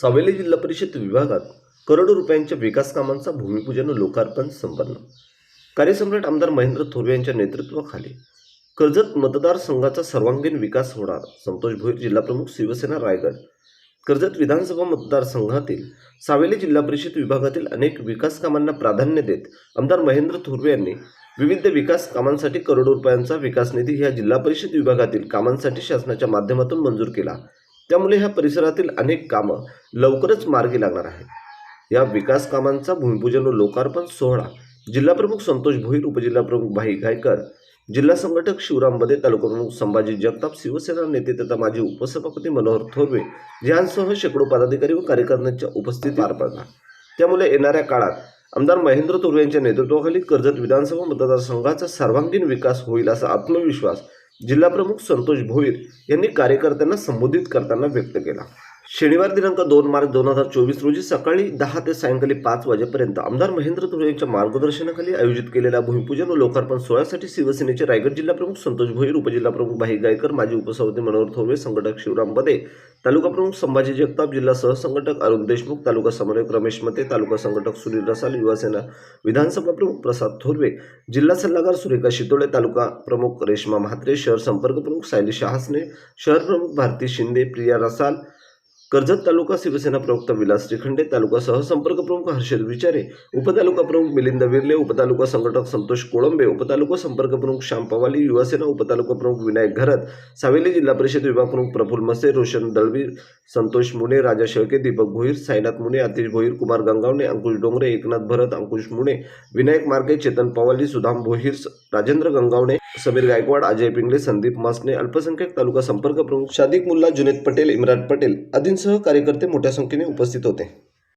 सावेली जिल्हा परिषद विभागात करोडो रुपयांच्या विकास कामांचा भूमिपूजन लोकार्पण संपन्न. कार्यसम्राट आमदार महेंद्र थोरवे यांच्या नेतृत्वाखाली कर्जत मतदारसंघाचा सर्वांगीण विकास होणार संतोष भोईर जिल्हाप्रमुख शिवसेना रायगड. कर्जत विधानसभा मतदारसंघातील सावेली जिल्हा परिषद विभागातील अनेक विकास कामांना प्राधान्य देत आमदार महेंद्र थोरवे यांनी विविध विकास कामांसाठी करोडो रुपयांचा विकास निधी ह्या जिल्हा परिषद विभागातील कामांसाठी शासनाच्या माध्यमातून मंजूर केला. त्यामुळे ह्या परिसरातील अनेक कामं लवकरच मार्गी लागणार आहेत. या विकास कामांचा भूमिपूजन व लोकार्पण सोहळा जिल्हाप्रमुख संतोष भोईर उपजिल्हाप्रमुख भाई गायकर जिल्हा संघटक शिवराम बदे संभाजी जगताप शिवसेना नेते तथा माजी उपसभापती मनोहर थोरवे यांसह शेकडो पदाधिकारी व कार्यकर्त्यांच्या उपस्थितीत पार पडला. त्यामुळे येणाऱ्या काळात आमदार महेंद्र थोरवे यांच्या नेतृत्वाखाली कर्जत विधानसभा मतदारसंघाचा सर्वांगीण विकास होईल असा आत्मविश्वास जिल्हाप्रमुख संतोष भोईर यांनी कार्यकर्त्यांना संबोधित करताना व्यक्त केला. शनिवार दिनांक दोन मार्च दोन हजार चोवीस रोजी सकाळी दहा ते सायंकाळी पाच वाजेपर्यंत आमदार महेंद्र थोरवे यांच्या मार्गदर्शनाखाली आयोजित केलेल्या भूमिपूजन व लोकार्पण सोहळ्यासाठी शिवसेनेचे रायगड जिल्हाप्रमुख संतोष भोईर उपजिल्हाप्रमुख भाई गायकर माजी उपसभापती मनोहर थोरवे संघटक शिवराम बदे तालुका प्रमुख संभाजी जगताप जिल्हा सहसंघटक अरुण देशमुख तालुका समन्वयक रमेश मते तालुका संघटक सुनील रसाल युवासेना विधानसभा प्रमुख प्रसाद थोरवे जिल्हा सल्लागार सुरेखा शितोळे तालुका प्रमुख रेश्मा म्हात्रे शहर संपर्क प्रमुख सायली शहासने शहर प्रमुख भारती शिंदे प्रिया रसाल कर्जत तालुका शिवसेना प्रवक्ता विलास श्रीखंडे तालुका सहसंपर्क प्रमुख हर्षद विचारे उपतालुका प्रमुख मिलिंद विर्ले उपतालुका संघटक संतोष कोळंबे उपतालुका संपर्क प्रमुख श्याम पवाली युवासेना उपतालुका प्रमुख विनायक घरत सावेली जिल्हा परिषद विभाग प्रमुख प्रफुल्ल मसे रोशन दळवी संतोष मुने राजा शेळके दीपक भोईर साईनाथ मुने आतिश भोईर कुमार गंगावणे अंकुश डोंगरे एकनाथ भरत अंकुश मुने विनायक मार्गे चेतन पवाली सुधाम भोईर राजेंद्र गंगावणे समीर गायकवाड अजय पिंगले संदीप मासने अल्पसंख्याक तालुका संपर्क प्रमुख शादिक मुल्ला जुनेद पटेल इम्रान पटेल आदींसह कार्यकर्ते मोठ्या संख्येने उपस्थित होते.